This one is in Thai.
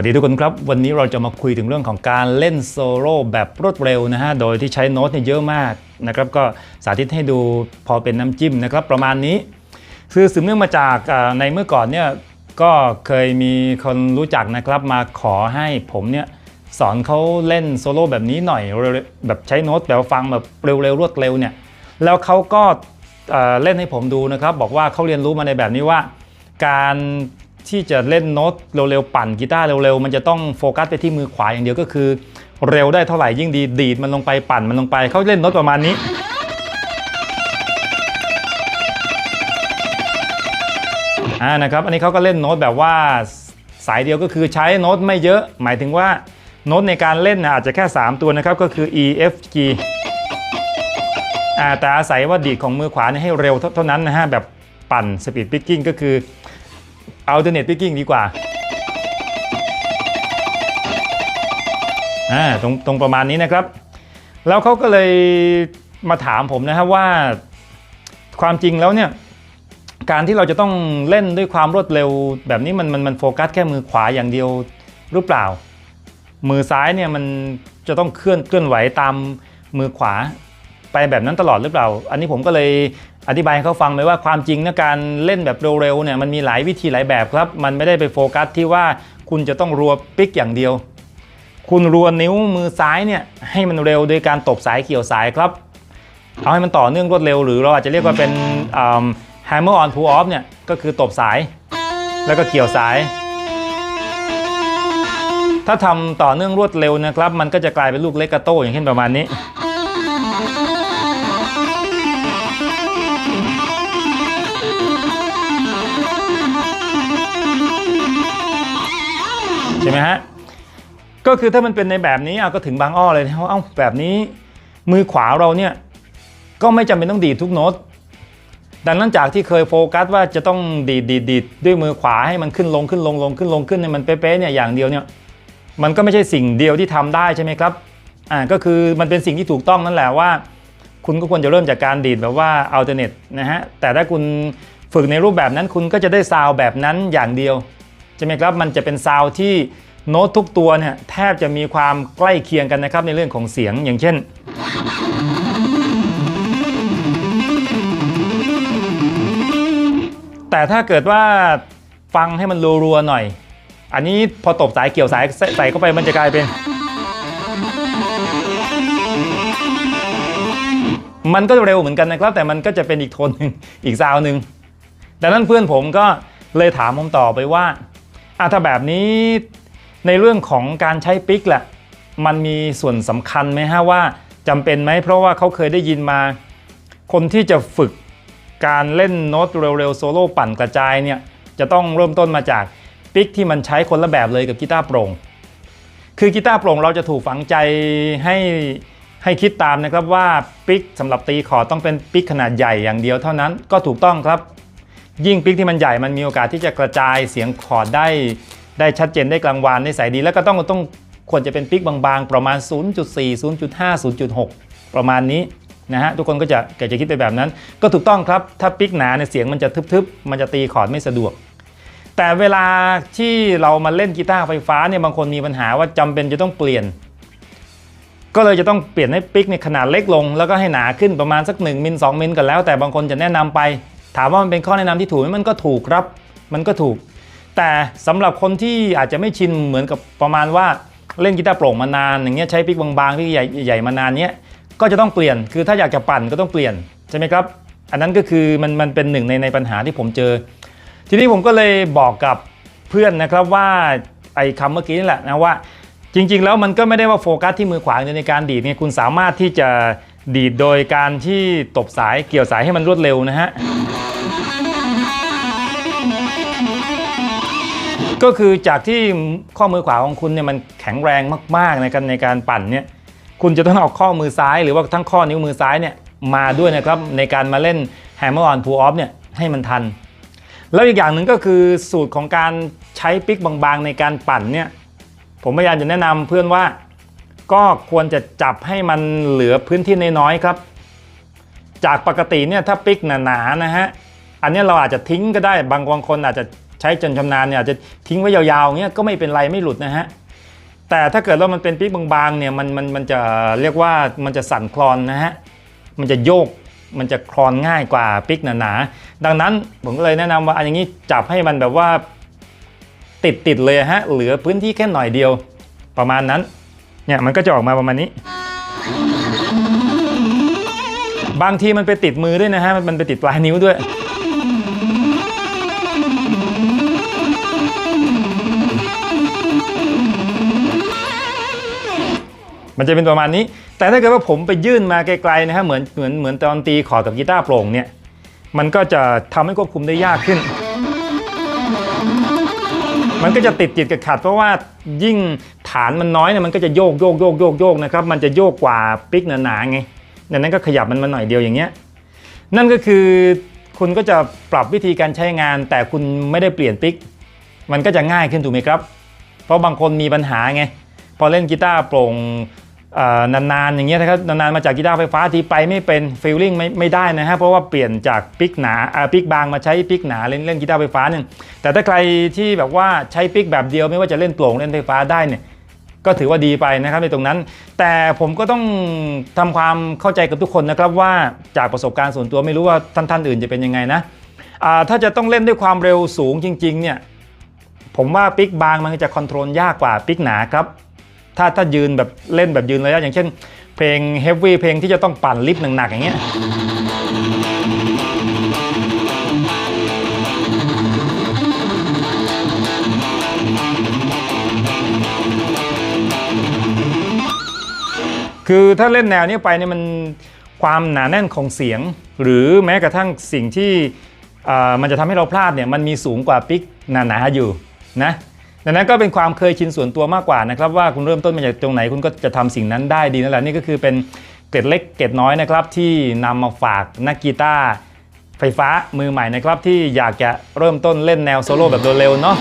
วัสดีทุกคนครับ วันนี้เราจะมาคุยถึงเรื่องของการเล่นโซโล่แบบรวดเร็วนะฮะ โดยที่ใช้โน้ตเนี่ยเยอะมากนะครับ ก็สาธิตให้ดูพอเป็นน้ำจิ้มนะครับ ประมาณนี้ คือสืบเนื่องมาจากในเมื่อก่อนเนี่ยก็เคยมีคนรู้จักนะครับมาขอให้ผมเนี่ยสอนเขาเล่นโซโล่แบบนี้หน่อยแบบใช้โน้ตแบบฟังแบบเร็วๆรวดเร็วเนี่ยแล้วเขาก็เล่นให้ผมดูนะครับ บอกว่าเขาเรียนรู้มาในแบบนี้ว่า การ ที่จะเล่นโน้ตเร็วๆปั่นกีตาร์เร็วๆ มันจะต้องโฟกัสไปที่มือขวาอย่างเดียวก็คือ เร็วได้เท่าไหร่ยิ่งดีดีดมันลงไปปั่นมันลงไปเขาเล่นโน้ตประมาณนี้ อ่านะครับอันนี้เขาก็เล่นโน้ตแบบว่าสายเดียวก็คือใช้โน้ตไม่เยอะ หมายถึงว่าโน้ตในการเล่นนะอาจจะแค่ 3 ตัวนะครับก็คือ E F G อ่าแต่อาศัยว่าดีดของมือขวาเนี่ยให้เร็วเท่าเท่านั้นนะฮะแบบปั่นสปีดพิกกิ้งก็คือ alternate picking ดีกว่าอ่าตรงตรงประมาณนี้นะครับ แล้วเขาก็เลยมาถามผมนะครับว่าความจริงแล้วเนี่ยการที่เราจะต้องเล่นด้วยความรวดเร็ว แบบนี้มันมันมันโฟกัสแค่มือขวาอย่างเดียวหรือเปล่า มือซ้ายเนี่ยมันจะต้องเคลื่อนเคลื่อนไหวตามมือขวาไปแบบนั้นตลอดหรือเปล่า อันนี้ผมก็เลย อธิบายให้เขาฟังไปว่าความจริงนะการเล่นแบบเร็วๆเนี่ยมันมีหลายวิธีหลายแบบครับ มันไม่ได้ไปโฟกัสที่ว่าคุณจะต้องรัวปิกอย่างเดียว คุณรัวนิ้วมือซ้ายเนี่ยให้มันเร็วโดยการตบสายเกี่ยวสายครับ เอาให้มันต่อเนื่องรวดเร็วหรือเราอาจจะเรียกว่าเป็น hammer on pull off เนี่ยก็คือตบสาย แล้วก็เกี่ยวสาย ถ้าทำต่อเนื่องรวดเร็วนะครับ มันก็จะกลายเป็นลูกเลกาโต้อย่างเช่นประมาณนี้ ใช่ไหมฮะ ก็คือถ้ามันเป็นในแบบนี้อะก็ถึงบางอ้อเลยนะว่าเอ้าแบบนี้ มือขวาเราเนี่ย ก็ไม่จำเป็นต้องดีดทุกโน้ตดังนั้นจากที่เคยโฟกัสว่าจะต้องดีดดีดดีดด้วยมือขวาให้มันขึ้นลงขึ้นลงลงขึ้นลงขึ้นให้มันเป๊ะๆเนี่ยอย่างเดียวเนี่ยมันก็ไม่ใช่สิ่งเดียวที่ทำได้ใช่ไหมครับอ่าก็คือมันเป็นสิ่งที่ถูกต้องนั่นแหละว่า คุณก็ควรจะเริ่มจากการดีดแบบว่า alternate นะฮะแต่ถ้าคุณฝึกในรูปแบบนั้นคุณก็จะได้ซาวด์แบบนั้นอย่างเดียว ใช่ไหมครับมันจะเป็นซาวด์ที่โน้ตทุกตัวเนี่ยแทบจะมีความใกล้เคียงกันนะครับในเรื่องของเสียงอย่างเช่นแต่ถ้าเกิดว่าฟังให้มันรัวๆหน่อย อันนี้พอตบสายเกี่ยวสายใส่เข้าไปมันจะกลายเป็น มันก็เร็วเหมือนกันนะครับ แต่มันก็จะเป็นอีกโทนหนึ่งอีกซาวด์หนึ่งดังนั้นเพื่อนผมก็เลยถามผมต่อไปว่า อะถ้าแบบนี้ในเรื่องของการใช้ปิกแหละมันมีส่วนสำคัญไหมฮะว่าจำเป็นไหมเพราะว่าเขาเคยได้ยินมา คนที่จะฝึกการเล่นโน้ตเร็วๆโซโล่ปั่นกระจายเนี่ยจะต้องเริ่มต้นมาจากปิกที่มันใช้คนละแบบเลยกับกีตาร์โปร่ง คือกีตาร์โปร่งเราจะถูกฝังใจให้ให้คิดตามนะครับว่าปิกสำหรับตีคอร์ดต้องเป็นปิกขนาดใหญ่อย่างเดียวเท่านั้นก็ถูกต้องครับ ยิ่งปิกที่มันใหญ่มันมีโอกาสที่จะกระจายเสียงคอร์ดได้ ได้ชัดเจนได้กลางวานได้ใสดี แล้วก็ต้องต้องควรจะเป็นปิกบางๆ ประมาณ 0.4 0.5 0.6 ประมาณนี้นะฮะทุกคนก็จะก็จะคิดไปแบบนั้น ก็ถูกต้องครับ ถ้าปิกหนาเนี่ยเสียงมันจะทึบๆ มันจะตีคอร์ดไม่สะดวก แต่เวลาที่เรามาเล่นกีตาร์ไฟฟ้าเนี่ยบางคนมีปัญหาว่าจำเป็นจะต้องเปลี่ยน ก็เลยจะต้องเปลี่ยนให้ปิกในขนาดเล็กลง แล้วก็ให้หนาขึ้นประมาณสัก1มิล2มิลกันแล้ว แต่บางคนจะแนะนำไป ถามว่ามันเป็นข้อแนะนำที่ถูกไหมมันก็ถูกครับ มันก็ถูก แต่สำหรับคนที่อาจจะไม่ชินเหมือนกับประมาณว่าเล่นกีตาร์โปร่งมานานอย่างเงี้ยใช้ปิกบางๆปิกใหญ่ใหญ่มานานเนี้ยก็จะต้องเปลี่ยนคือถ้าอยากจะปั่นก็ต้องเปลี่ยนใช่ไหมครับ อันนั้นก็คือมันมันเป็นหนึ่งในในปัญหาที่ผมเจอ ทีนี้ผมก็เลยบอกกับเพื่อนนะครับว่าไอ้คำเมื่อกี้นี่แหละนะว่าจริง ๆ แล้วมันก็ไม่ได้ว่าโฟกัสที่มือขวาเดียในการดีดเนี่ยคุณสามารถที่จะ ดีดโดยการที่ตบสายเกี่ยวสายให้มันรวดเร็วนะฮะ ก็คือจากที่ข้อมือขวาของคุณเนี่ยมันแข็งแรงมากๆในการในการปั่นเนี่ยคุณจะต้องเอาข้อมือซ้ายหรือว่าทั้งข้อนิ้วมือซ้ายเนี่ยมาด้วยนะครับในการมาเล่น hammer on pull off เนี่ยให้มันทัน แล้วอีกอย่างหนึ่งก็คือสูตรของการใช้ปิกบางๆในการปั่นเนี่ยผมพยายามจะแนะนำเพื่อนว่า ก็ควรจะจับให้มันเหลือพื้นที่น้อยๆครับ จากปกติเนี่ยถ้าปิกหนาๆนะฮะอันนี้เราอาจจะทิ้งก็ได้บางบางคนอาจจะใช้จนชำนาญเนี่ยอาจจะทิ้งไว้ยาวๆเงี้ยก็ไม่เป็นไรไม่หลุดนะฮะแต่ถ้าเกิดว่ามันเป็นปิ๊กบางๆเนี่ยมันมันมันจะเรียกว่ามันจะสั่นคลอนนะฮะมันจะโยกมันจะคลอนง่ายกว่าปิ๊กหนาๆดังนั้นผมก็เลยแนะนำว่าอันอย่างนี้จับให้มันแบบว่าติดติดๆเลยฮะเหลือพื้นที่แค่หน่อยเดียวประมาณนั้น เนี่ยมันก็จะออกมาประมาณนี้ บางทีมันไปติดมือด้วยนะฮะ มันไปติดปลายนิ้วด้วย มันจะเป็นประมาณนี้ แต่ถ้าเกิดว่าผมไปยื่นมาไกลๆนะฮะ เหมือนเหมือนเหมือนตอนตีขอร์ดกับกีตาร์โปร่งเนี่ย มันก็จะทำให้ควบคุมได้ยากขึ้นมันก็จะติดจิตกับขัดเพราะว่ายิ่ง ฐานมันน้อยเนี่ยมันก็จะโยกโยกโยกโยกโยกนะครับมันจะโยกกว่าปิกหนาๆไงดังนั้นก็ขยับมันมาหน่อยเดียวอย่างเงี้ยนั่นก็คือคุณก็จะปรับวิธีการใช้งาน แต่คุณไม่ได้เปลี่ยนปิก มันก็จะง่ายขึ้นถูกไหมครับ เพราะบางคนมีปัญหาไงพอเล่นกีตาร์โปร่งนานๆอย่างเงี้ยนะครับนานๆมาจากกีตาร์ไฟฟ้าทีไปไม่เป็นฟีลลิ่งไม่ไม่ได้นะฮะเพราะว่าเปลี่ยนจากปิกหนาอ่าปิกบางมาใช้ปิกหนาเล่นเล่นกีตาร์ไฟฟ้าเนี่ยแต่ถ้าใครที่แบบว่าใช้ปิกแบบเดียวไม่ว่าจะเล่นโปร่งเล่นไฟฟ้าได้เนี่ย ก็ถือว่าดีไปนะครับในตรงนั้น แต่ผมก็ต้องทำความเข้าใจกับทุกคนนะครับว่าจากประสบการณ์ส่วนตัวไม่รู้ว่าท่านท่านๆอื่นจะเป็นยังไงนะถ้าจะต้องเล่นด้วยความเร็วสูงจริงๆเนี่ยผมว่าปิกบางมันจะคอนโทรลยากกว่าปิกหนาครับถ้าถ้ายืนแบบเล่นแบบยืนระยะอย่างเช่น เพลงเฮฟวี่เพลงที่จะต้องปั่นลิฟต์หนักๆอย่างเงี้ย คือถ้าเล่นแนวนี้ไปเนี่ยมันความหนาแน่นของเสียง หรือแม้กระทั่งสิ่งที่มันจะทำให้เราพลาดเนี่ยมันมีสูงกว่าปิกหนาๆอยู่นะดังนั้นก็เป็นความเคยชินส่วนตัวมากกว่านะครับว่าคุณเริ่มต้นมาจากตรงไหนคุณก็จะทำสิ่งนั้นได้ดีนั่นแหละนี่ก็คือเป็นเกร็ดเล็กเกร็ดน้อยนะครับที่นำมาฝากนักกีตาร์ไฟฟ้ามือใหม่นะครับที่อยากจะเริ่มต้นเล่นแนวโซโล่แบบเร็วๆเนาะ